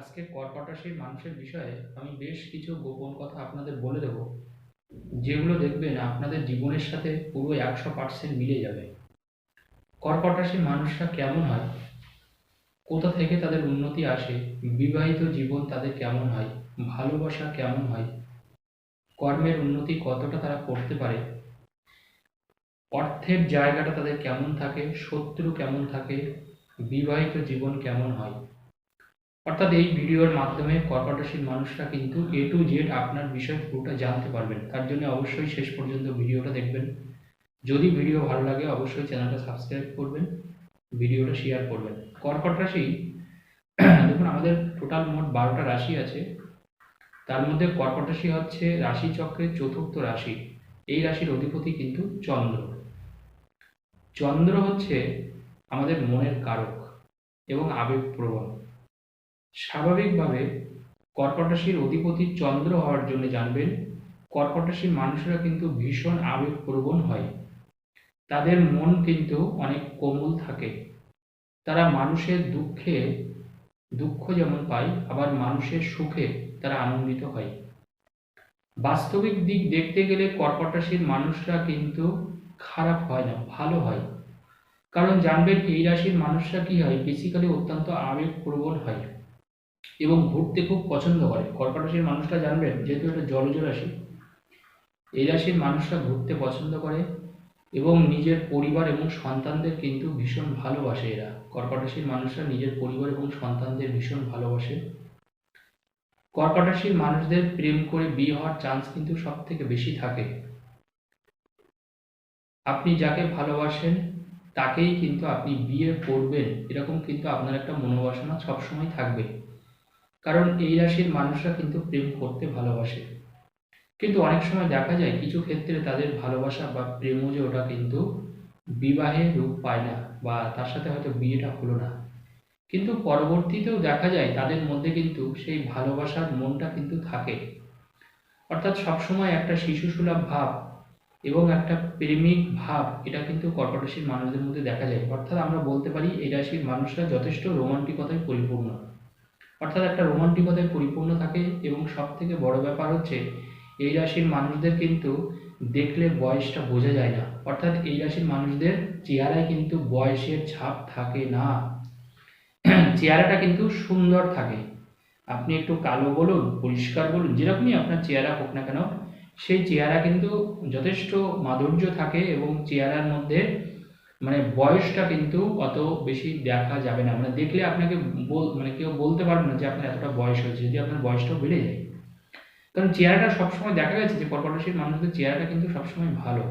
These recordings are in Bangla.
আজকে কর্কট রাশির মানুষের বিষয়ে আমি বেশ কিছু গোপন কথা আপনাদের বলে দেব। যেগুলো দেখবেন আপনাদের জীবনের সাথে পুরো একশো পার্সেন্ট মিলে যাবে। কর্কট রাশির মানুষরা কেমন হয়? কোথা থেকে তাদের উন্নতি আসে? বিবাহিত জীবন তাদের কেমন হয়? ভালোবাসা কেমন হয়? কর্মের উন্নতি কতটা তারা করতে পারে? অর্থের জায়গাটা তাদের কেমন থাকে? শত্রু কেমন থাকে? বিবাহিত জীবন কেমন হয়? অর্থাৎ এই ভিডিওর মাধ্যমে কর্কট রাশির মানুষরা কিন্তু এ টু জেড আপনার বিষয় পুরোটা জানতে পারবেন। তার জন্য অবশ্যই শেষ পর্যন্ত ভিডিওটা দেখবেন। যদি ভিডিও ভালো লাগে, অবশ্যই চ্যানেলটা সাবস্ক্রাইব করবেন, ভিডিওটা শেয়ার করবেন। কর্কট রাশি দেখুন, আমাদের টোটাল মোট বারোটা রাশি আছে। তার মধ্যে কর্কট রাশি হচ্ছে রাশি চক্রের চতুর্থ রাশি। এই রাশির অধিপতি কিন্তু চন্দ্র। চন্দ্র হচ্ছে আমাদের মনের কারক এবং আবেগপ্রবণ। স্বাভাবিকভাবে কর্কট রাশির অধিপতি চন্দ্র হওয়ার জন্য জানবেন কর্কট মানুষরা কিন্তু ভীষণ আবেগপ্রবণ হয়। তাদের মন কিন্তু অনেক কোমল থাকে। তারা মানুষের দুঃখে, দুঃখ যেমন পায়, আবার মানুষের সুখে তারা আনন্দিত হয়। বাস্তবিক দিক দেখতে গেলে কর্কট মানুষরা কিন্তু খারাপ হয় না, ভালো হয়। কারণ জানবেন এই রাশির মানুষরা কি হয় বেসিক্যালি অত্যন্ত আবেগপ্রবণ হয়। এবং ঘুরতে খুব পছন্দ করে। কর্কট রাশির মানুষরা জানবেন, যেহেতু এটা জলজ রাশি, এই রাশির মানুষরা ঘুরতে পছন্দ করে এবং নিজের পরিবার এবং সন্তানদের কিন্তু ভীষণ ভালোবাসে এরা। কর্কট রাশির মানুষরা নিজের পরিবার এবং সন্তানদের ভীষণ ভালোবাসে। কর্কট রাশির মানুষদের প্রেম করে বিয়ে হওয়ার চান্স কিন্তু সব থেকে বেশি থাকে। আপনি যাকে ভালোবাসেন, তাকেই কিন্তু আপনি বিয়ে করবেন, এরকম কিন্তু আপনার একটা মনোবাসনা সবসময় থাকবে। কারণ এই রাশির মানুষরা কিন্তু প্রেম করতে ভালোবাসে। কিন্তু অনেক সময় দেখা যায় কিছু ক্ষেত্রে তাদের ভালোবাসা বা প্রেমও যে ওটা কিন্তু বিবাহে রূপ পায় না বা তার সাথে হয়তো বিয়েটা হলো না। কিন্তু পরবর্তীতেও দেখা যায় তাদের মধ্যে কিন্তু সেই ভালোবাসার মনটা কিন্তু থাকে। অর্থাৎ সবসময় একটা শিশুসুলভ ভাব এবং একটা প্রেমিক ভাব, এটা কিন্তু কর্কট রাশির মানুষদের মধ্যে দেখা যায়। অর্থাৎ আমরা বলতে পারি, এই রাশির মানুষরা যথেষ্ট রোমান্টিকতায় পরিপূর্ণ। অর্থাৎ একটা রোমান্টিকতায় পরিপূর্ণ থাকে এবং সব থেকে বড় ব্যাপার হচ্ছে এই রাশির মানুষদের কিন্তু দেখলে বয়সটা বোঝা যায় না। অর্থাৎ এই রাশির মানুষদের চেহারায় কিন্তু বয়সের ছাপ থাকে না। চেহারাটা কিন্তু সুন্দর থাকে। আপনি একটু কালো বলুন, পরিষ্কার বলুন, যেরকমই আপনার চেহারা হোক না কেন, সেই চেহারা কিন্তু যথেষ্ট মাধুর্য থাকে এবং চেহারার মধ্যে মানে বয়সটা কিন্তু অত বেশি দেখা যাবে না। মানে দেখলে আপনাকে মানে কেউ বলতে পারবে না যে আপনার এতটা বয়স হয়েছে, যদি আপনার বয়সটাও বেড়ে যায়। কারণ চেহারাটা সবসময় দেখা গেছে যে কর্কট রাশির মানুষদের চেহারাটা কিন্তু সবসময় ভালো।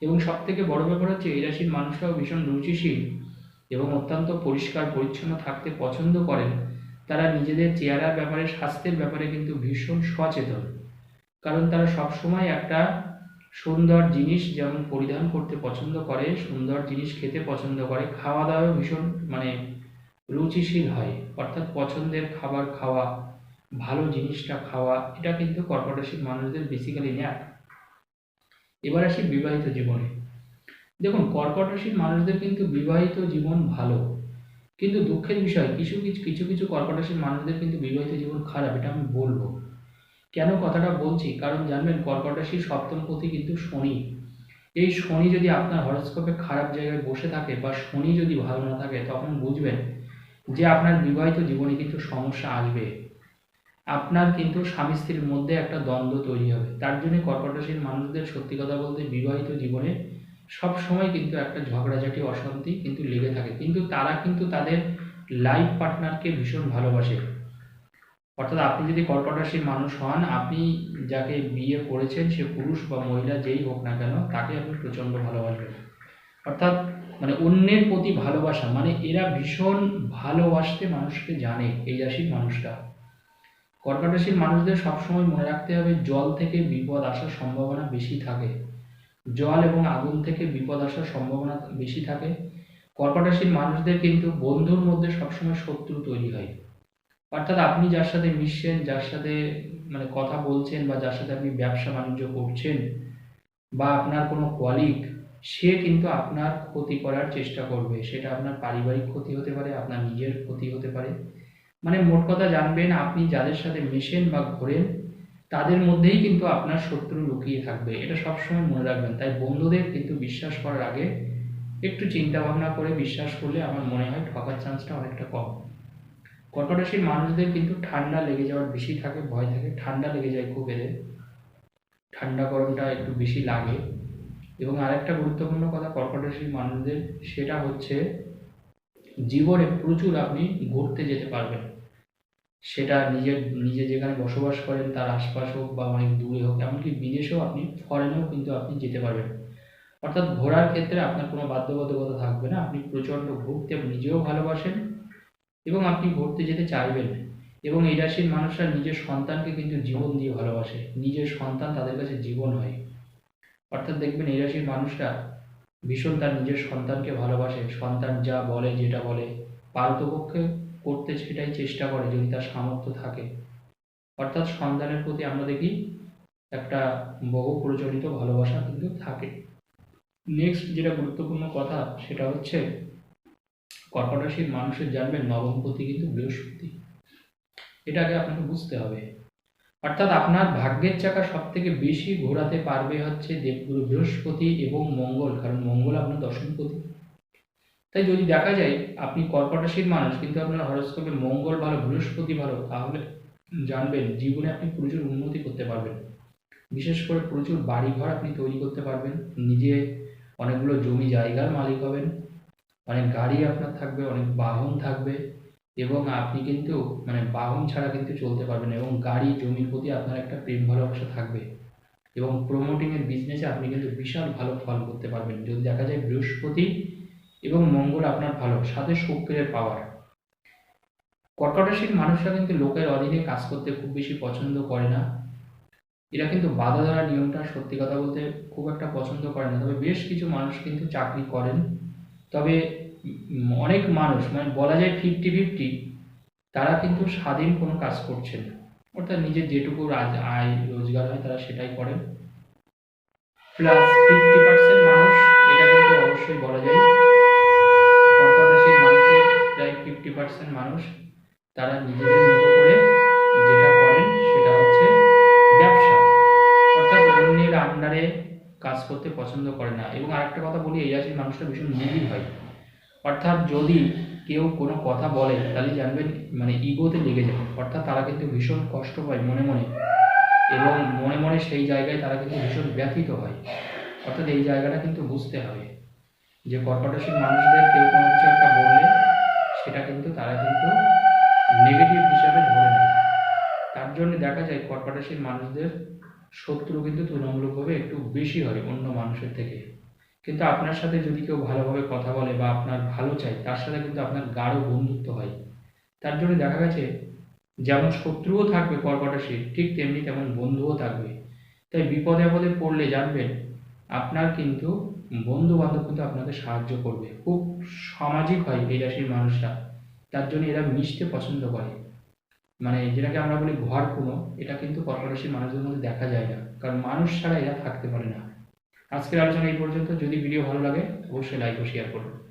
এবং সব থেকে বড় ব্যাপার হচ্ছে এই রাশির মানুষরাও ভীষণ রুচিশীল এবং অত্যন্ত পরিষ্কার, পরিচ্ছন্ন থাকতে পছন্দ করেন। তারা নিজেদের চেহারার ব্যাপারে, স্বাস্থ্যের ব্যাপারে কিন্তু ভীষণ সচেতন। কারণ তারা সবসময় একটা সুন্দর জিনিস যেমন পরিধান করতে পছন্দ করে, সুন্দর জিনিস খেতে পছন্দ করে খাওয়া দাওয়া ভীষণ মানে রুচিশীল হয়। অর্থাৎ পছন্দের খাবার খাওয়া, ভালো জিনিসটা খাওয়া, এটা কিন্তু কর্কট রাশির মানুষদের বেসিক্যালি ন্যাক। এবার আসি বিবাহিত জীবনে। দেখুন কর্কট মানুষদের কিন্তু বিবাহিত জীবন ভালো। কিন্তু দুঃখের বিষয়, কিছু কিছু কিছু কিছু কর্কট মানুষদের কিন্তু বিবাহিত জীবন খারাপ, এটা আমি বলব। কেন কথাটা বলছি? কারণ জানবেন কর্কট রাশির সপ্তম পতি কিন্তু শনি। এই শনি যদি আপনার হরস্কোপে খারাপ জায়গায় বসে থাকে বা শনি যদি ভালো না থাকে, তখন বুঝবেন যে আপনার বিবাহিত জীবনে কিন্তু সমস্যা আসবে। আপনার কিন্তু স্বামী স্ত্রীর মধ্যে একটা দ্বন্দ্ব তৈরি হবে। তার জন্য কর্কট রাশির মানুষদের সত্যি কথা বলতে বিবাহিত জীবনে সব সময় কিন্তু একটা ঝগড়াঝাটি, অশান্তি কিন্তু লেগে থাকে। কিন্তু তারা কিন্তু তাদের লাইফ পার্টনারকে ভীষণ ভালোবাসে। অর্থাৎ আপনি যদি কর্কট রাশির মানুষ হন, আপনি যাকে বিয়ে করেছেন, সে পুরুষ বা মহিলা যেই হোক না কেন, তাকে আপনি প্রচণ্ড ভালোবাসবেন। অর্থাৎ মানে অন্যের প্রতি ভালোবাসা মানে এরা ভীষণ ভালোবাসতে মানুষকে জানে, এই রাশির মানুষরা। কর্কট রাশির মানুষদের সবসময় মনে রাখতে হবে, জল থেকে বিপদ আসার সম্ভাবনা বেশি থাকে। জল এবং আগুন থেকে বিপদ আসার সম্ভাবনা বেশি থাকে। কর্কট রাশির মানুষদের কিন্তু বন্ধুর মধ্যে সবসময় শত্রু তৈরি হয়। অর্থাৎ আপনি যার সাথে মিশছেন, যার সাথে মানে কথা বলছেন বা যার সাথে আপনি ব্যবসা বাণিজ্য করছেন বা আপনার কোনো কলিগ সে কিন্তু আপনার ক্ষতি করার চেষ্টা করবে। সেটা আপনার পারিবারিক ক্ষতি হতে পারে, আপনার নিজের ক্ষতি হতে পারে। মানে মোট কথা জানবেন, আপনি যাদের সাথে মেশেন বা ঘোরেন, তাদের মধ্যেই কিন্তু আপনার শত্রু লুকিয়ে থাকবে। এটা সবসময় মনে রাখবেন। তাই বন্ধুদের কিন্তু বিশ্বাস করার আগে একটু চিন্তা ভাবনা করে বিশ্বাস করলে আমার মনে হয় ঠকার চান্সটা অনেকটা কম। কর্কট রাশির মানুষদের কিন্তু ঠান্ডা লেগে যাওয়ার বেশি থাকে, ভয় থাকে। ঠান্ডা লেগে যায় খুব এদের। ঠান্ডা গরমটা একটু বেশি লাগে। এবং আরেকটা গুরুত্বপূর্ণ কথা কর্কট রাশির মানুষদের, সেটা হচ্ছে জীবনে প্রচুর আপনি ঘুরতে যেতে পারবেন। সেটা নিজের, নিজে যেখানে বসবাস করেন, তার আশপাশ হোক বা অনেক দূরে হোক, এমনকি বিদেশেও আপনি ফরেনেও কিন্তু আপনি যেতে পারবেন। অর্থাৎ ঘোরার ক্ষেত্রে আপনার কোনো বাধ্যবাধকতা থাকবে না। আপনি প্রচণ্ড ঘুরতে নিজেও ভালোবাসেন এবং আপনি ঘুরতে যেতে চাইবেন এবং এই রাশির মানুষরা নিজের সন্তানকে কিন্তু জীবন দিয়ে ভালোবাসে। নিজের সন্তান তাদের কাছে জীবন হয়। অর্থাৎ দেখবেন এই রাশির মানুষরা ভীষণ তার নিজের সন্তানকে ভালোবাসে। সন্তান যা বলে, যেটা বলে, পারতপক্ষে করতে সেটাই চেষ্টা করে যদি তার সামর্থ্য থাকে। অর্থাৎ সন্তানের প্রতি আমরা দেখি একটা বহু প্রচলিত ভালোবাসা কিন্তু থাকে। নেক্সট যেটা গুরুত্বপূর্ণ কথা, সেটা হচ্ছে কর্কট রাশির মানুষের জানবেন নবমপতি কিন্তু বৃহস্পতি। এটা আগে আপনাকে বুঝতে হবে। অর্থাৎ আপনার ভাগ্যের চাকা সব থেকে বেশি ঘোরাতে পারবে হচ্ছে দেবগুরু বৃহস্পতি এবং মঙ্গল, কারণ মঙ্গল আপনার দশমপতি তাই যদি দেখা যায় আপনি কর্কট রাশির মানুষ, কিন্তু আপনার হরস্কোপে মঙ্গল ভালো, বৃহস্পতি ভালো, তাহলে জানবেন জীবনে আপনি প্রচুর উন্নতি করতে পারবেন। বিশেষ করে প্রচুর বাড়িঘর আপনি তৈরি করতে পারবেন। নিজে অনেকগুলো জমি জায়গার মালিক হবেন। অনেক গাড়ি আপনার থাকবে, অনেক বাহন থাকবে এবং আপনি কিন্তু মানে বাহন ছাড়া কিন্তু চলতে পারবেন এবং গাড়ি, জমির প্রতি আপনার একটা প্রেম ভালোবাসা থাকবে এবং প্রমোটিংয়ের বিজনেসে আপনি কিন্তু বিশাল ভালো ফল করতে পারবেন। যদি দেখা যায় বৃহস্পতি এবং মঙ্গল আপনার ভালো, সাথে শুক্রের পাওয়ার কর্কট রাশির মানুষরা কিন্তু লোকের অধীনে কাজ করতে খুব বেশি পছন্দ করে না। এরা কিন্তু বাধা ধরা নিয়মটা সত্যি কথা বলতে খুব একটা পছন্দ করে না। তবে বেশ কিছু মানুষ কিন্তু চাকরি করেন। তবে অনেক মানুষ মানে বলা যায় ফিফটি ফিফটি তারা কিন্তু স্বাধীন কোনো কাজ করছেন না। অর্থাৎ নিজের যেটুকু আয়, রোজগার হয় তারা সেটাই করেন। প্লাস ফিফটি পার্সেন্ট মানুষ, এটা কিন্তু অবশ্যই বলা যায়। কর্কট মানুষের প্রায় ফিফটি পার্সেন্ট মানুষ, তারা নিজেদের মতো করে যেটা করেন সেটা হচ্ছে ব্যবসা। অর্থাৎ অন্যের আন্ডারে কাজ করতে পছন্দ করে না। এবং আরেকটা কথা বলি, এই রাশির মানুষরা ভীষণ নিবিড় হয়। অর্থাৎ যদি কেউ কোনো কথা বলে, তাহলে জানবেন মানে ইগোতে লেগে যাবে অর্থাৎ তারা কিন্তু ভীষণ কষ্ট পায় মনে মনে। এবং মনে মনে সেই জায়গায় তারা কিন্তু ভীষণ ব্যথিত হয়। অর্থাৎ এই জায়গাটা কিন্তু বুঝতে হবে যে কর্কট রাশির মানুষদের কেউ কোনো কিছু একটা বললে, সেটা কিন্তু তারা কিন্তু নেগেটিভ হিসাবে ধরে নেয়। তার জন্য দেখা যায় কর্কট রাশির মানুষদের শত্রু কিন্তু তুলনামূলকভাবে একটু বেশি হয় অন্য মানুষের থেকে। কিন্তু আপনার সাথে যদি কেউ ভালোভাবে কথা বলে বা আপনার ভালো চায়, তার সাথে কিন্তু আপনার গাঢ় বন্ধুত্ব হয়। তার জন্য দেখা গেছে, যেমন শত্রুও থাকবে কর্কট রাশির ঠিক তেমনি তেমন বন্ধুও থাকবে। তাই বিপদে আপদে পড়লে জানবেন, আপনার কিন্তু বন্ধু বান্ধব কিন্তু আপনাকে সাহায্য করবে। খুব সামাজিক হয় এই রাশির মানুষরা, তার জন্য এরা মিশতে পছন্দ করে। মানে যেটাকে আমরা বলি ঘর কোনো, এটা কিন্তু কর্পোরেশন মানুষদের মধ্যে দেখা যায় না। কারণ মানুষ ছাড়া এরা থাকতে পারে না। আজকের আলোচনা এই পর্যন্ত। যদি ভিডিও ভালো লাগে, অবশ্যই লাইক ও শেয়ার করুন।